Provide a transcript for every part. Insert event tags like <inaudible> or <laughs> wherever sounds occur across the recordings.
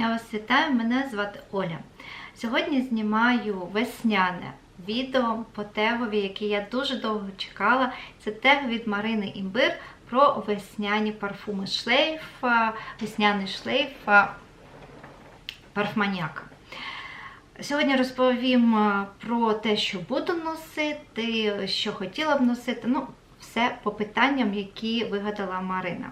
Я вас вітаю, мене звати Оля. Сьогодні знімаю весняне відео по тегові, яке я дуже довго чекала. Це тег від Марини Імбир про весняні парфуми. Шлейф, весняний шлейф парфманіака. Сьогодні розповім про те, що буду носити, що хотіла б носити. Ну, все по питанням, які вигадала Марина.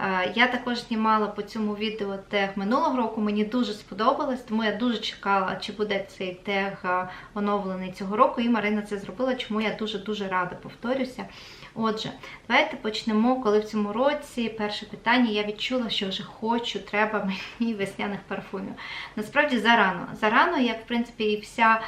Е, Я також знімала по цьому відео тег минулого року. Мені дуже сподобалось, тому я дуже чекала, чи буде цей тег е, оновлений цього року. І Марина це зробила, чому я дуже-дуже рада повторюся. Отже, давайте почнемо, коли в цьому році перше питання я відчула, що вже хочу, треба мені <laughs> весняних парфумів. Насправді зарано. Зарано, як в принципі і вся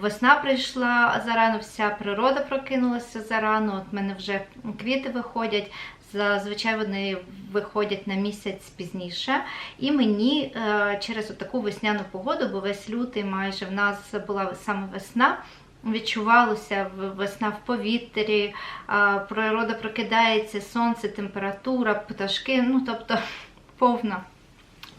весна прийшла зарано, вся природа прокинулася зарано. От в мене вже квіти виходять. Зазвичай вони виходять на місяць пізніше. І мені е, через таку весняну погоду, бо весь лютий майже в нас була саме весна. Відчувалося весна в повітрі, природа прокидається, сонце, температура, пташки. Ну тобто <laughs> повна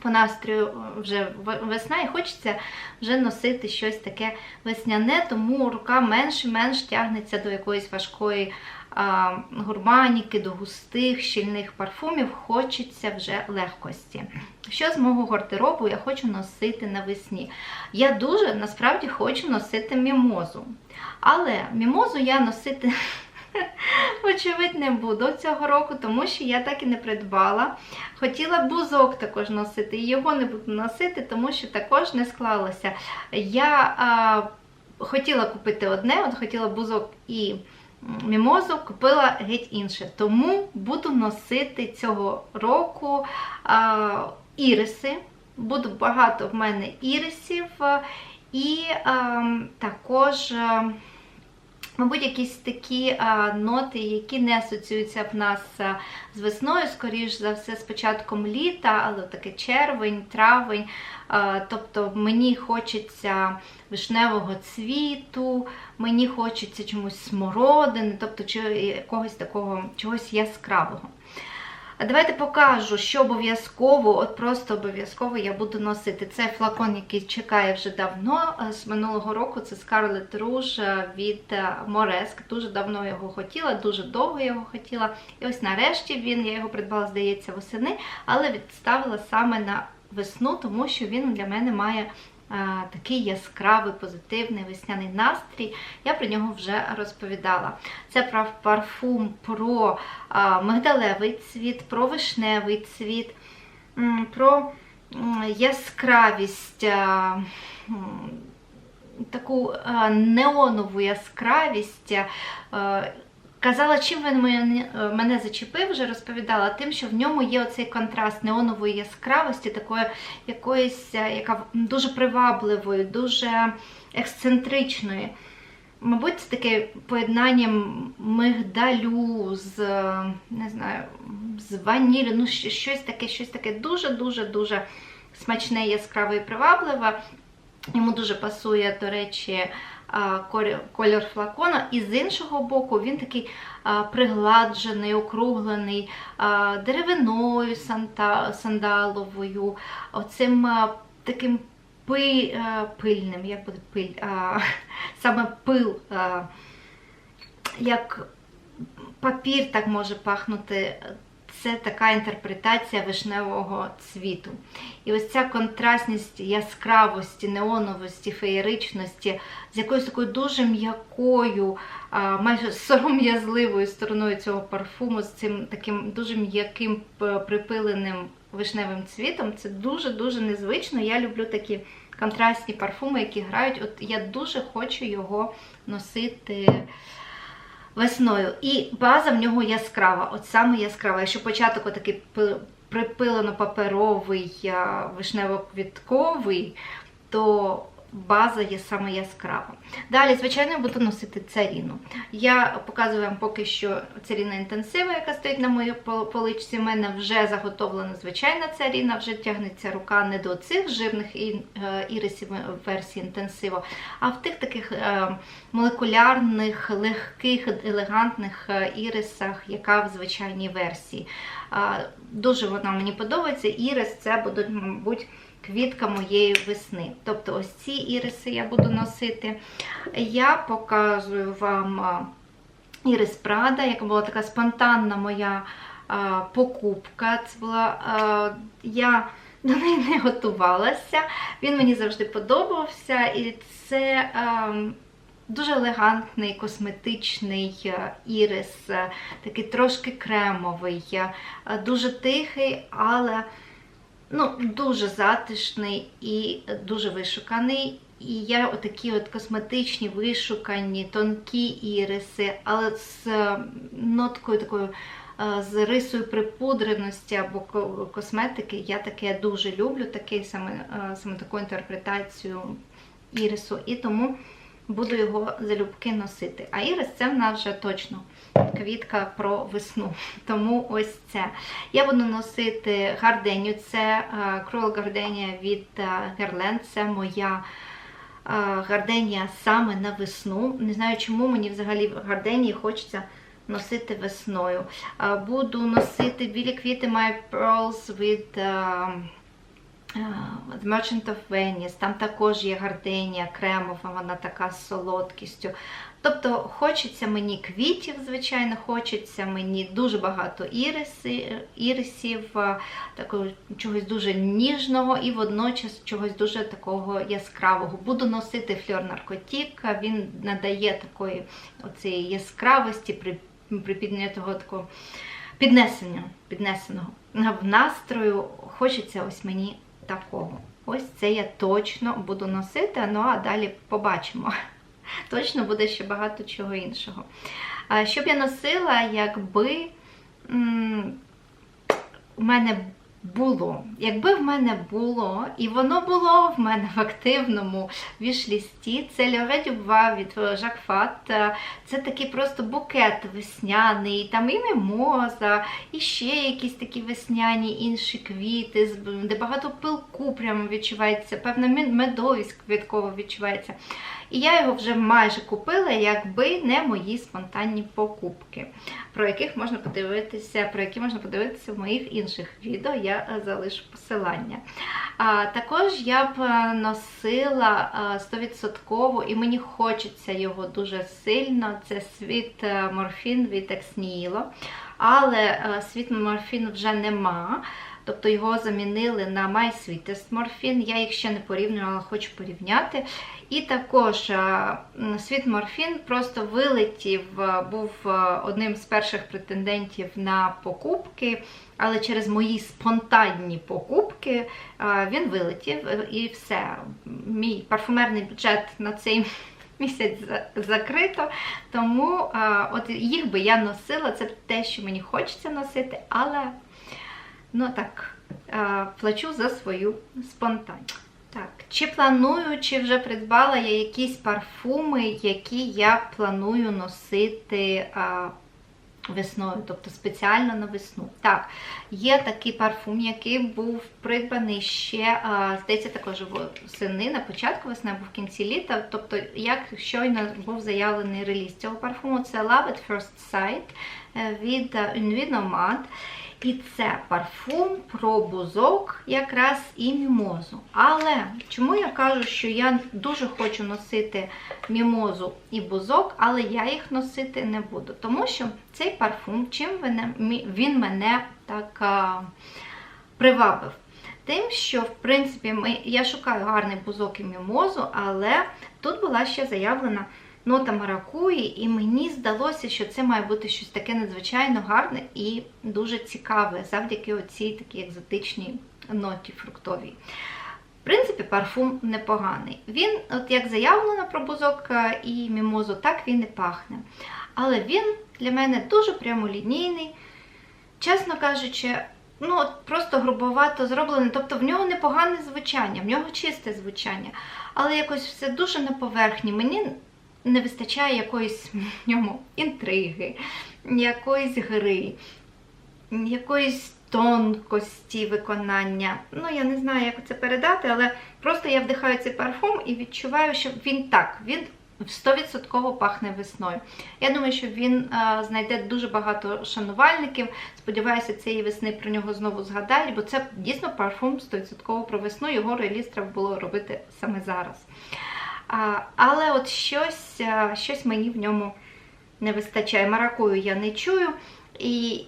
по настрою е, вже весна, і хочеться вже носити щось таке весняне, тому рука менше-менш тягнеться до якоїсь важкої гурманіки, до густих, щільних парфумів. Хочеться вже легкості. Що з мого гардеробу я хочу носити навесні? Я дуже насправді хочу носити мімозу. Але мімозу я носити. <laughs> Вочевидь, не буду цього року, тому що я так і не придбала. Хотіла бузок також носити, і його не буду носити, тому що також не склалося. Я а, хотіла купити одне, от хотіла бузок і мімозу, купила геть інше. Тому буду носити цього року а, іриси. Буде багато в мене ірисів, і а, також. а, Мабуть, якісь такі а, ноти, які не асоціюються в нас з весною, скоріш за все, з початком літа, але таке червень, травень. А, тобто мені хочеться вишневого цвіту, мені хочеться чомусь смородини, тобто чи якогось такого чогось яскравого. А Давайте покажу, що обов'язково, от просто обов'язково я буду носити. Це флакон, який чекає вже давно. е, З минулого року це Scarlet Rouge е, від е, Moresque. Дуже давно його хотіла, дуже довго його хотіла. І ось нарешті він, я його придбала, здається, восени, але відставила саме на весну, тому що він для мене має такий яскравий, позитивний весняний настрій. Я про нього вже розповідала. Це про парфум про мигдалевий цвіт, про вишневий цвіт, про яскравість, таку неонову яскравість. Казала, чим він мене, мене зачепив, вже розповідала, тим, що в ньому є оцей контраст неонової яскравості, такої якоїсь, яка дуже привабливої, дуже ексцентричної. Мабуть, це таке поєднання мигдалю з не знаю, з ваніллю, ну щось таке, щось таке дуже-дуже дуже смачне, яскраве і привабливе. Йому дуже пасує, до речі, кольор флакона. І з іншого боку, він такий пригладжений, округлений деревиною сандаловою, оцим таким пильним, як буде пиль, <laughs> саме пил, як папір так може пахнути. Це така інтерпретація вишневого цвіту. І ось ця контрастність яскравості, неоновості, феєричності з якоюсь такою дуже м'якою, майже сором'язливою стороною цього парфуму, з цим таким дуже м'яким припиленим вишневим цвітом. Це дуже-дуже незвично. Я люблю такі контрастні парфуми, які грають. От я дуже хочу його носити весною. І база в нього яскрава, от саме яскрава. Якщо початок отакий припилено-паперовий, вишнево-квітковий, то база є саме яскрава. Далі, звичайно, я буду носити царіну. Я показую вам поки що царіна інтенсива, яка стоїть на моїй поличці. У мене вже заготовлена звичайна царіна, вже тягнеться рука не до цих жирних е, ірисів версії інтенсиво, а в тих таких е, молекулярних, легких, елегантних е, ірисах, яка в звичайній версії. Дуже вона мені подобається. Ірис це будуть, мабуть, квітка моєї весни. Тобто ось ці іриси я буду носити. Я показую вам ірис Прада, яка була така спонтанна моя покупка. Це була я до неї не готувалася. Він мені завжди подобався, і це а, дуже елегантний косметичний е, ірис, е, такий трошки кремовий, е, дуже тихий, але ну, дуже затишний і дуже вишуканий. І я отакі от косметичні, вишукані, тонкі іриси, але з ноткою такою, з рисою припудреності або косметики. Я таке дуже люблю, такий саме, саме таку інтерпретацію ірису. І тому буду його залюбки носити. А ірис це в нас вже точно квітка про весну. <laughs> Тому ось це. Я буду носити гарденю. Це крол гарденія від Guerlain. Це моя е, гарденія саме на весну. Не знаю, чому мені взагалі гарденії хочеться носити весною. Е, Буду носити білі квіти My Pearls від The Merchant of Venice. Там також є гарденія кремова, вона така з солодкістю. Тобто хочеться мені квітів, звичайно, хочеться мені дуже багато іриси, ірисів, такого чогось дуже ніжного і водночас чогось дуже такого яскравого. Буду носити фльор наркотік, він надає такої оцієї яскравості, при, припіднятого такого піднесення, піднесеного в настрою. Хочеться ось мені такого. Ось це я точно буду носити, ну а далі побачимо. <laughs> Точно буде ще багато чого іншого. Що б я носила, якби у мене було, якби в мене було, і воно було в мене в активному вішлісті, це Льоре Дюбва від Жак Фат. Це такий просто букет весняний, там і мімоза, і ще якісь такі весняні інші квіти, де багато пилку прямо відчувається, певна медовість квіткова відчувається. І я його вже майже купила, якби не мої спонтанні покупки, про яких можна подивитися, про які можна подивитися в моїх інших відео. Я е, залишу посилання. А, також я б е, носила е, 100% і мені хочеться його дуже сильно. Це світ е, морфін від Ексніло. Але е, світ морфін вже нема. Тобто його замінили на My Sweetest Morphine. Я їх ще не порівнювала, хочу порівняти. І також е, м, світ морфін просто вилетів, е, був е, одним з перших претендентів на покупки, але через мої спонтанні покупки е, він вилетів е, і все. Мій парфумерний бюджет на цей <laughs> місяць закрито. Тому е, от їх би я носила, це те, що мені хочеться носити, але ну так, е, плачу за свою спонтанність. Так, чи планую, чи вже придбала я якісь парфуми, які я планую носити а, весною, тобто спеціально на весну. Так, є такий парфум, який був придбаний ще, здається, також восени, на початку весни або в кінці літа. Тобто, як щойно був заявлений реліз цього парфуму, це Love at First Sight е, від е, Nomad. І це парфум про бузок, якраз і мімозу. Але чому я кажу, що я дуже хочу носити мімозу і бузок, але я їх носити не буду. Тому що цей парфум, чим він мене так привабив? Тим, що в принципі я шукаю гарний бузок і мімозу, але тут була ще заявлена нота маракуї, і мені здалося, що це має бути щось таке надзвичайно гарне і дуже цікаве, завдяки оцій такій екзотичній ноті фруктовій. В принципі, парфум непоганий. Він, от як заявлено про бузок е, і мімозу, так він і пахне. Але він для мене дуже прямолінійний, чесно кажучи, ну просто грубовато зроблений. Тобто в нього непогане звучання, в нього чисте звучання, але якось все дуже на поверхні. Мені не вистачає якоїсь в ньому інтриги, якоїсь гри, якоїсь тонкості виконання. Ну, я не знаю, як це передати, але просто я вдихаю цей парфум і відчуваю, що він так, він 100% пахне весною. Я думаю, що він а, знайде дуже багато шанувальників. Сподіваюся, цієї весни про нього знову згадають, бо це дійсно парфум 100% про весну. Його реліз треба було робити саме зараз. Але от щось, а, щось мені в ньому не вистачає. Маракую я не чую. І,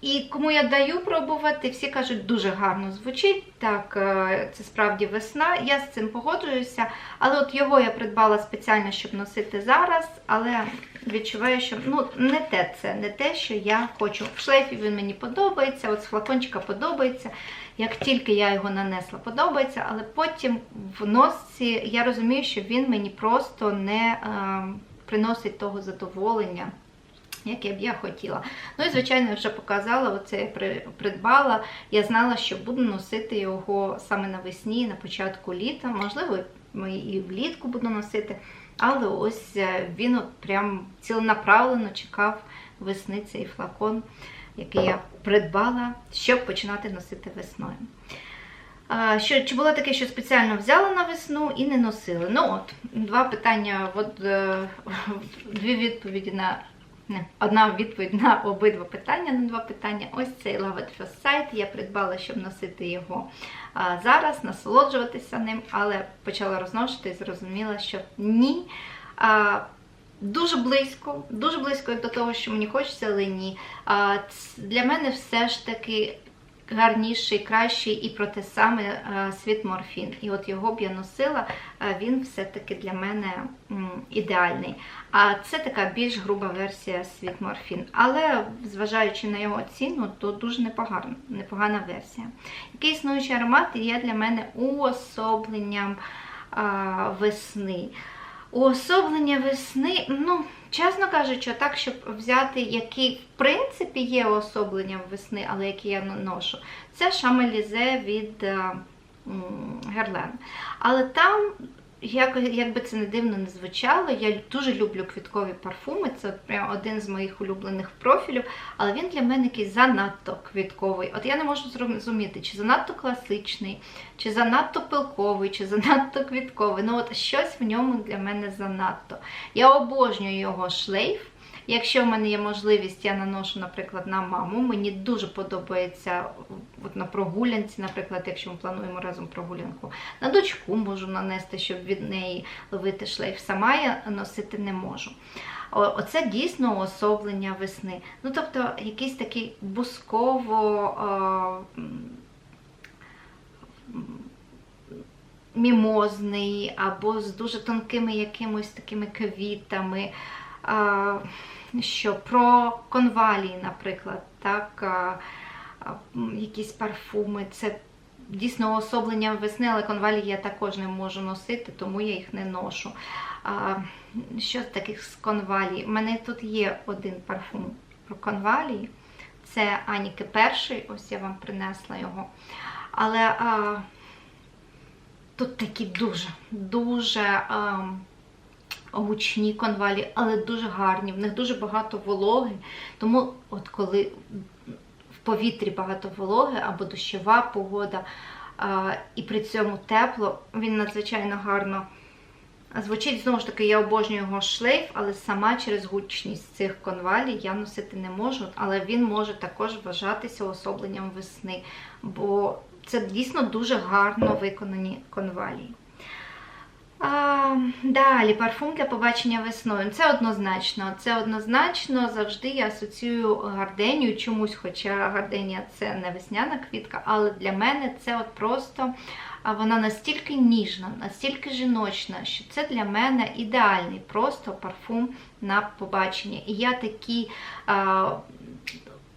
і кому я даю пробувати, всі кажуть, дуже гарно звучить. Так, е, це справді весна. Я з цим погоджуюся. Але от його я придбала спеціально, щоб носити зараз. Але відчуваю, що ну, не те це, не те, що я хочу. В шлейфі він мені подобається, от з флакончика подобається. Як тільки я його нанесла, подобається, але потім в носці я розумію, що він мені просто не е, приносить того задоволення яке б я хотіла. Ну і, звичайно, я вже показала, оце я придбала. Я знала, що буду носити його саме навесні, на початку літа. Можливо, і влітку буду носити. Але ось е, він прям ціленаправлено чекав весни цей флакон, який я придбала, щоб починати носити весною. Що, Чи було таке, що спеціально взяла на весну і не носили? Ну от, Два питання, от, е, <laughs> дві відповіді на не, одна відповідь на обидва питання, на два питання. Ось цей Love at First Sight. Я придбала, щоб носити його а, зараз, насолоджуватися ним, але почала розношити і зрозуміла, що ні. А, Дуже близько, дуже близько до того, що мені хочеться, але ні. А, Для мене все ж таки гарніший, кращий і про те саме е, світ морфін. І от його б я носила, е, він все-таки для мене ідеальний. А це така більш груба версія світ морфін. Але, зважаючи на його ціну, то дуже непогана, непогана версія. Який існуючий аромат є для мене уособленням весни. Уособлення весни, ну, чесно кажучи, так, щоб взяти, який, в принципі, є уособленням весни, але який я ношу, це шамелізе від Герлен. Але там як, як би це не дивно не звучало, я дуже люблю квіткові парфуми, це прям один з моїх улюблених профілів, але він для мене якийсь занадто квітковий. От я не можу зрозуміти, чи занадто класичний, чи занадто пилковий, чи занадто квітковий. Ну от щось в ньому для мене занадто. Я обожнюю його шлейф. Якщо в мене є можливість, я наношу, наприклад, на маму. Мені дуже подобається от на прогулянці, наприклад, якщо ми плануємо разом прогулянку. На дочку можу нанести, щоб від неї ловити шлейф. Сама я носити не можу. Оце дійсно уособлення весни. Ну, тобто, якийсь такий бусково. Мімозний, або з дуже тонкими якимось такими квітами що про конвалії, наприклад, так, якісь парфуми. Це дійсно особлення весни, але конвалії я також не можу носити, тому я їх не ношу. Що з таких з конвалій? У мене тут є один парфум про конвалії. Це Аніки перший, ось я вам принесла його. Але а, тут такі дуже, дуже. А, гучні конвалі, але дуже гарні, в них дуже багато вологи. Тому, от коли в повітрі багато вологи або дощова погода, і при цьому тепло, він надзвичайно гарно звучить. Знову ж таки, я обожнюю його шлейф, але сама через гучність цих конвалій я носити не можу, але він може також вважатися особленням весни, бо це дійсно дуже гарно виконані конвалії. А, Далі парфум для побачення весною. Це однозначно. Це однозначно завжди я асоціюю гарденію чомусь, хоча гарденія це не весняна квітка, але для мене це от просто вона настільки ніжна, настільки жіночна, що це для мене ідеальний просто парфум на побачення. І я такі. А,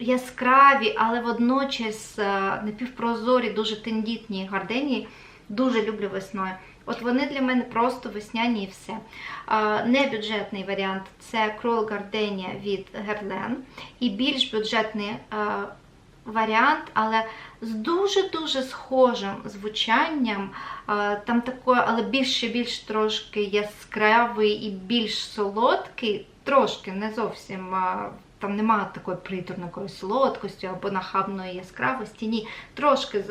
Яскраві, але водночас напівпрозорі, дуже тендітні гарденії дуже люблю весною. От вони для мене просто весняні і все. Небюджетний варіант це Cruel Gardenia від Guerlain. І більш бюджетний варіант, але з дуже-дуже схожим звучанням. Там такое, але більше більш трошки яскравий і більш солодкий, трошки не зовсім. Там немає такої приторної солодкості або нахабної яскравості. Ні, трошки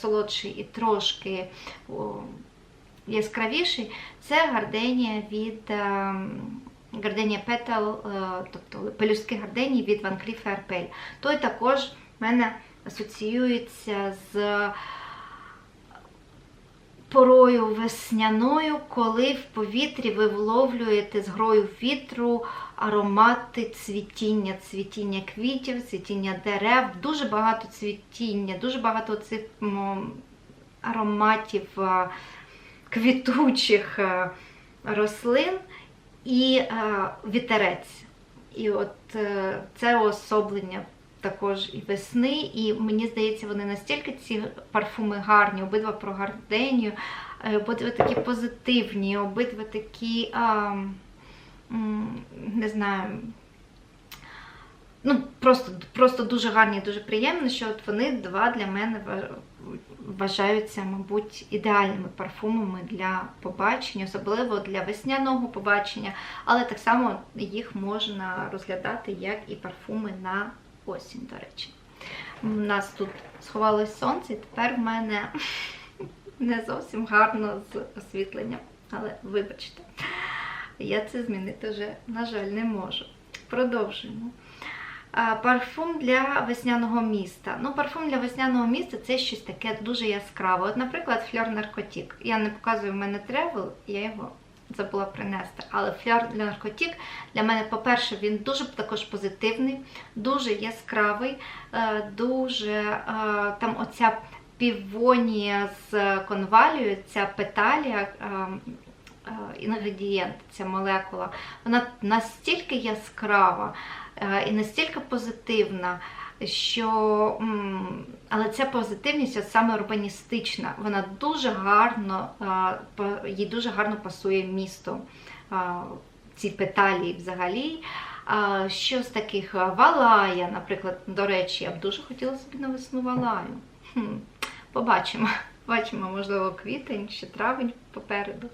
солодший і трошки яскравіший, це гарденія від ем, гарденія Petal, е, тобто пелюстки гарденії від Van Cleef Arpels. Той також в мене асоціюється з порою весняною, коли в повітрі ви вловлюєте з грою вітру аромати цвітіння, цвітіння квітів, цвітіння дерев, дуже багато цвітіння, дуже багато цих ароматів е, квітучих е, рослин і е, вітерець. І от е, це уособлення також і весни, і мені здається, вони настільки ці парфуми гарні, обидва про гарденію, обидва такі позитивні, обидва такі, а, не знаю, ну просто, просто дуже гарні, дуже приємно, що от вони два для мене вважаються, мабуть, ідеальними парфумами для побачення, особливо для весняного побачення, але так само їх можна розглядати як і парфуми на осінь, до речі. У нас тут сховалось сонце, і тепер в мене <laughs> не зовсім гарно з освітленням. Але вибачте, я це змінити вже, на жаль, не можу. Продовжуємо. Парфум для весняного міста. Ну, парфум для весняного міста це щось таке дуже яскраве. От, наприклад, фльор наркотік. Я не показую в мене тревел, я його забула принести. Але фльор для наркотік для мене, по-перше, він дуже також позитивний, дуже яскравий, е, дуже е, там оця півонія з конвалію, ця петалія. е, Інгредієнт, ця молекула, вона настільки яскрава і настільки позитивна, що але ця позитивність от саме урбаністична, вона дуже гарно, е, їй дуже гарно пасує місто, е, ці петалії взагалі. Що з таких е, валая, наприклад, до речі, я б дуже хотіла собі на весну валаю. Хм, побачимо. Бачимо, можливо, квітень чи травень попереду.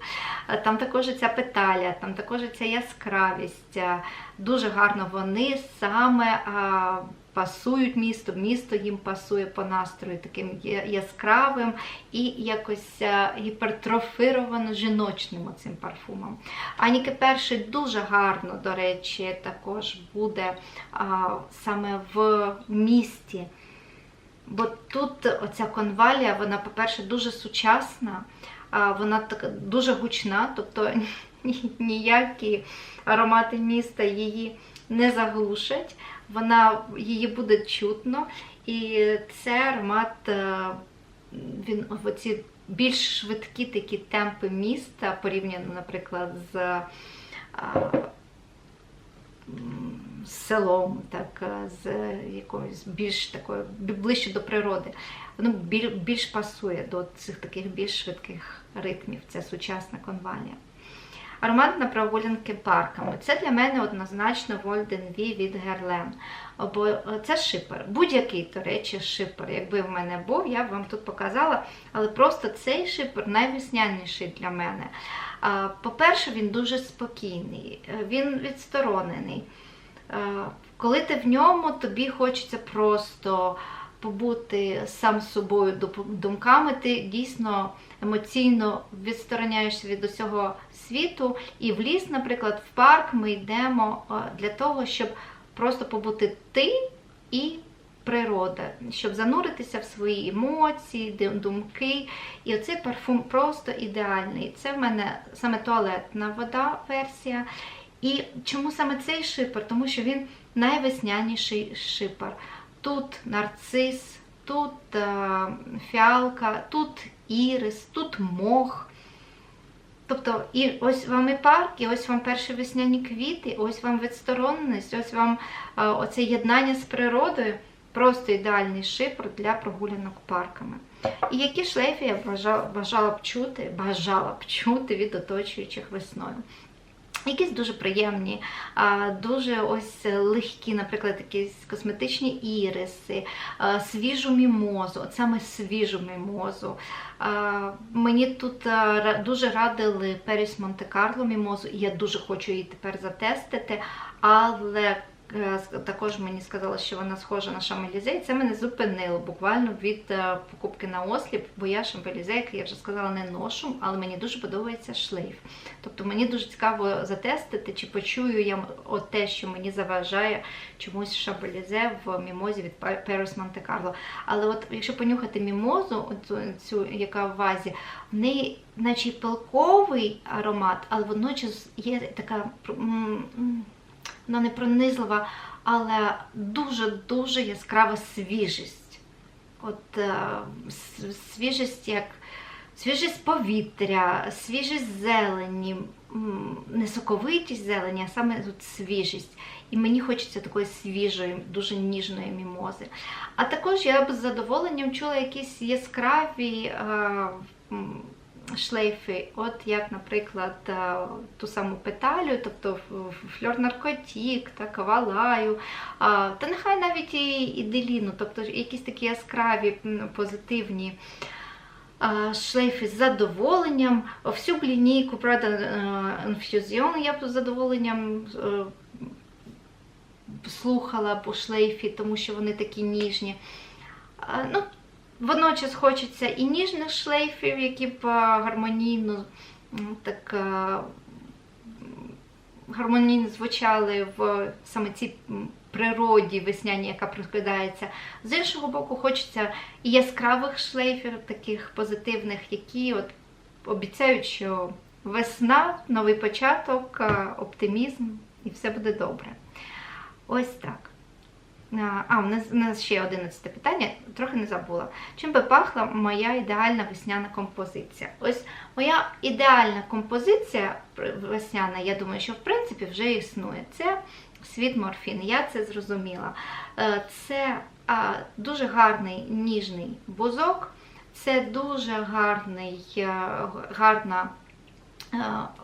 Е, Там також ця петаля, там також ця яскравість. Е, Дуже гарно вони саме а, пасують місту, місто їм пасує по настрою, таким яскравим і якось е, гіпертрофировано жіночним оцим парфумом. Аніки перший дуже гарно, до речі, також буде а, саме в місті. Бо тут оця конвалія, вона, по-перше, дуже сучасна, вона така дуже гучна, тобто <laughs> ніякі аромати міста її не заглушать, вона, її буде чутно. І це аромат, е, він в оці більш швидкі такі темпи міста, порівняно, наприклад, з селом, так, е, з якоюсь більш такою ближче до природи. Воно більш пасує до цих таких більш швидких ритмів. Це сучасна конвалія. Аромат на прогулянки парками. Це для мене однозначно Golden V від Guerlain. Бо це шипер. Будь-який, до речі, шипер. Якби в мене був, я б вам тут показала. Але просто цей шипер найвесняніший для мене. По-перше, він дуже спокійний, е, він відсторонений. Е, Коли ти в ньому, тобі хочеться просто побути сам з собою думками, ти дійсно емоційно відстороняєшся від усього світу. І в ліс, наприклад, в парк ми йдемо е, для того, щоб просто побути ти і природа, щоб зануритися в свої емоції, думки. І оцей парфум просто ідеальний. Це в мене саме туалетна вода версія. І чому саме цей шипер? Тому що він найвесняніший шипер. Тут нарцис, тут е, фіалка, тут ірис, тут мох. Тобто, і ось вам і парк, і ось вам перші весняні квіти, ось вам відстороненість, ось вам е, оце єднання з природою. Просто ідеальний шипр для прогулянок парками. І які шлейфи я бажала б чути, бажала б чути від оточуючих весною. Якісь дуже приємні, дуже ось легкі, наприклад, якісь косметичні іриси, свіжу мімозу, от саме свіжу мімозу. Мені тут дуже радили Періс Монте-Карло мімозу, і я дуже хочу її тепер затестити, але також мені сказала, що вона схожа на шамелізе, це мене зупинило буквально від е, покупки на осліп, бо я шамелізе, як я вже сказала, не ношу, але мені дуже подобається шлейф. Тобто мені дуже цікаво затестити, чи почую я те, що мені заважає чомусь шамелізе в мімозі від Carlo. Але от якщо понюхати мімозу, цю, яка в вазі, в неї наче пилковий аромат, але водночас є така вона не пронизлива, але дуже-дуже яскрава свіжість. От е, свіжість як свіжість повітря, свіжість зелені, не соковитість зелені, а саме от свіжість. І мені хочеться такої свіжої, дуже ніжної мімози. А також я б з задоволенням чула якісь яскраві е, шлейфи, от як, наприклад, е, ту саму петалю, тобто фльор наркотік, та кавалаю, та нехай навіть і, і тобто якісь такі яскраві, позитивні шлейфи з задоволенням. Всю б лінійку, е, Infusion я б з задоволенням е, слухала по шлейфі, тому що вони такі ніжні. Ну, водночас хочеться і ніжних шлейфів, які б гармонійно так. гармонійно звучали в саме цій природі весняній, яка прокидається. З іншого боку, хочеться і яскравих шлейфів, таких позитивних, які от обіцяють, що весна, новий початок, оптимізм і все буде добре. Ось так. А, у нас, у нас ще 11 питання, трохи не забула. Чим би пахла моя ідеальна весняна композиція? Ось моя ідеальна композиція весняна, я думаю, що в принципі вже існує. Це світ морфін. Я це зрозуміла. Е, Це дуже гарний ніжний бузок, це дуже гарний, е, гарна е,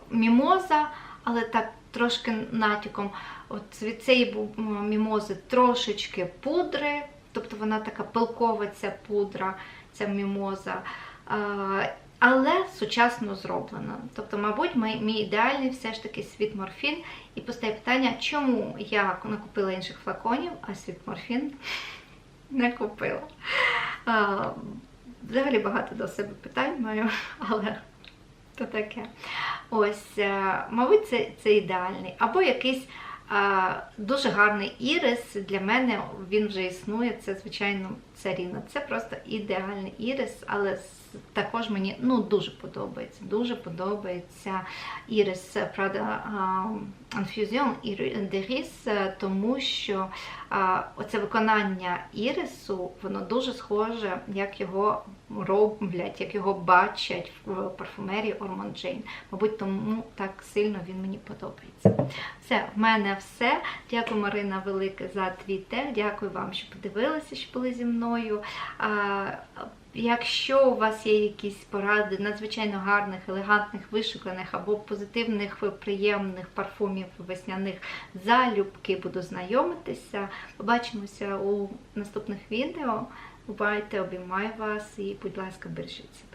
мімоза, але так трошки натяком. От від цієї мімози трошечки пудри, тобто вона така пилкова ця пудра, ця мімоза. Але сучасно зроблена. Тобто, мабуть, мій, ідеальний все ж таки світ морфін. І постає питання, чому я не купила інших флаконів, а світ морфін <laughs> не купила. Взагалі багато до себе питань маю, <laughs> але то таке. Ось, е, мабуть, це, це ідеальний. Або якийсь а, дуже гарний ірис. Для мене він вже існує. Це, звичайно, царіна. Це просто ідеальний ірис, але с- також мені ну, дуже подобається. Дуже подобається ірис, правда, Infusion Iris, е, тому що оце виконання ірису, воно дуже схоже, як його роблять, як його бачать в парфумерії Ormond Jane. Мабуть, тому так сильно він мені подобається. Все, в мене все. Дякую, Марина, велике за твій тег. Дякую вам, що подивилися, що були зі мною. Якщо у вас є якісь поради надзвичайно гарних, елегантних, вишуканих або позитивних, приємних парфумів весняних залюбки, буду знайомитися. Побачимося у наступних відео. Бувайте, обіймаю вас і, будь ласка, бережіться.